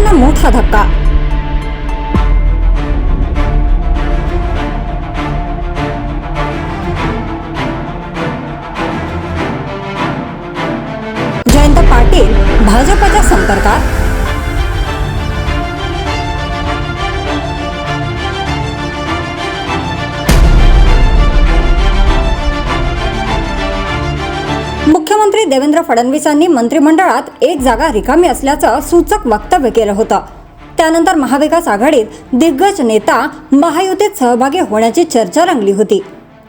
पवारांना मोठा धक्का जयंत पाटील भाजपच्या संपर्कात देवेंद्र फडणवीसांनी मंत्रिमंडळात एक जागा रिकामी असल्याचं सूचक वक्तव्य केलं होतं. त्यानंतर महाविकास आघाडीत दिग्गज नेता महायुतीत सहभागी होण्याची चर्चा रंगली होती.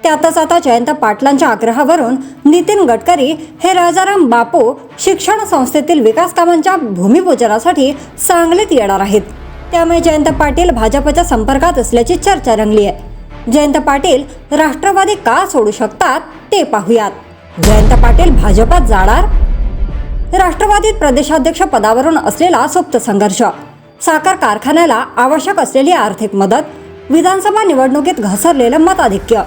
त्यातच आता जयंत पाटलांच्या आग्रहावरून नितीन गडकरी हे राजाराम बापू शिक्षण संस्थेतील विकास कामांच्या भूमिपूजनासाठी सांगलीत येणार आहेत. त्यामुळे जयंत पाटील भाजपच्या संपर्कात असल्याची चर्चा रंगली आहे. जयंत पाटील राष्ट्रवादी का सोडू शकतात ते पाहूयात. जयंत पाटील भाजपात जाणार? राष्ट्रवादीत प्रदेशाध्यक्ष पदावरून असलेला सुप्त संघर्ष. साखर कारखान्याला आवश्यक असलेली आर्थिक मदत. विधानसभा निवडणुकीत घसरलेलं मताधिक्य.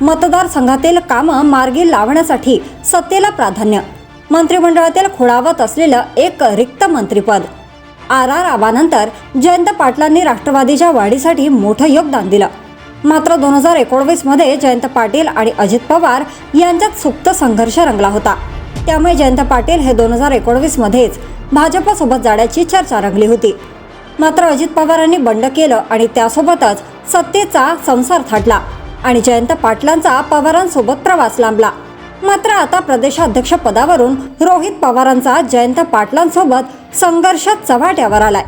मतदारसंघातील कामं मार्गी लावण्यासाठी सत्तेला प्राधान्य. मंत्रिमंडळातील खुळावत असलेलं एक रिक्त मंत्रिपद. आर आर आबानंतर जयंत पाटलांनी राष्ट्रवादीच्या वाढीसाठी मोठं योगदान दिलं. मात्र दोन हजार एकोणवीसमध्ये जयंत पाटील आणि अजित पवार यांच्यात सुप्त संघर्ष रंगला होता. त्यामुळे जयंत पाटील हे दोन हजार एकोणवीस मध्येच भाजपसोबत जाण्याची चर्चा रंगली होती. मात्र अजित पवारांनी बंड केलं आणि त्यासोबतच सत्तेचा संसार थाटला आणि जयंत पाटलांचा पवारांसोबत प्रवास लांबला. मात्र आता प्रदेशाध्यक्ष पदावरून रोहित पवारांचा जयंत पाटलांसोबत संघर्ष चव्हाट्यावर आलाय.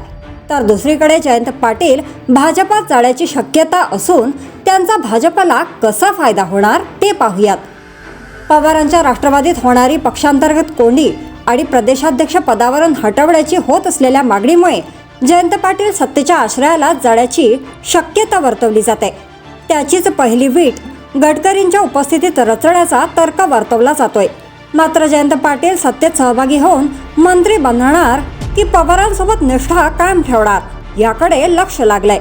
तर दुसरीकडे जयंत पाटील भाजपात जाण्याची शक्यता असून त्यांचा भाजपला कसा फायदा होणार ते पाहूयात. पवारांच्या राष्ट्रवादीत होणारी पक्षांतर्गत कोंडी आणि प्रदेशाध्यक्ष पदावरून हटवण्याची होत असलेल्या मागणीमुळे जयंत पाटील सत्तेच्या आश्रयाला जाण्याची शक्यता वर्तवली जाते. त्याचीच पहिली वीट गडकरींच्या उपस्थितीत रचण्याचा तर्क वर्तवला जातोय. मात्र जयंत पाटील सत्तेत सहभागी होऊन मंत्री बनणार की पवारांसोबत निष्ठा कायम ठेवणार याकडे लक्ष लागलंय.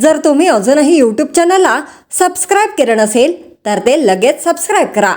जर तुम्ही अजूनही यूट्यूब चॅनलला सबस्क्राईब केलं नसेल तर ते लगेच सबस्क्राईब करा.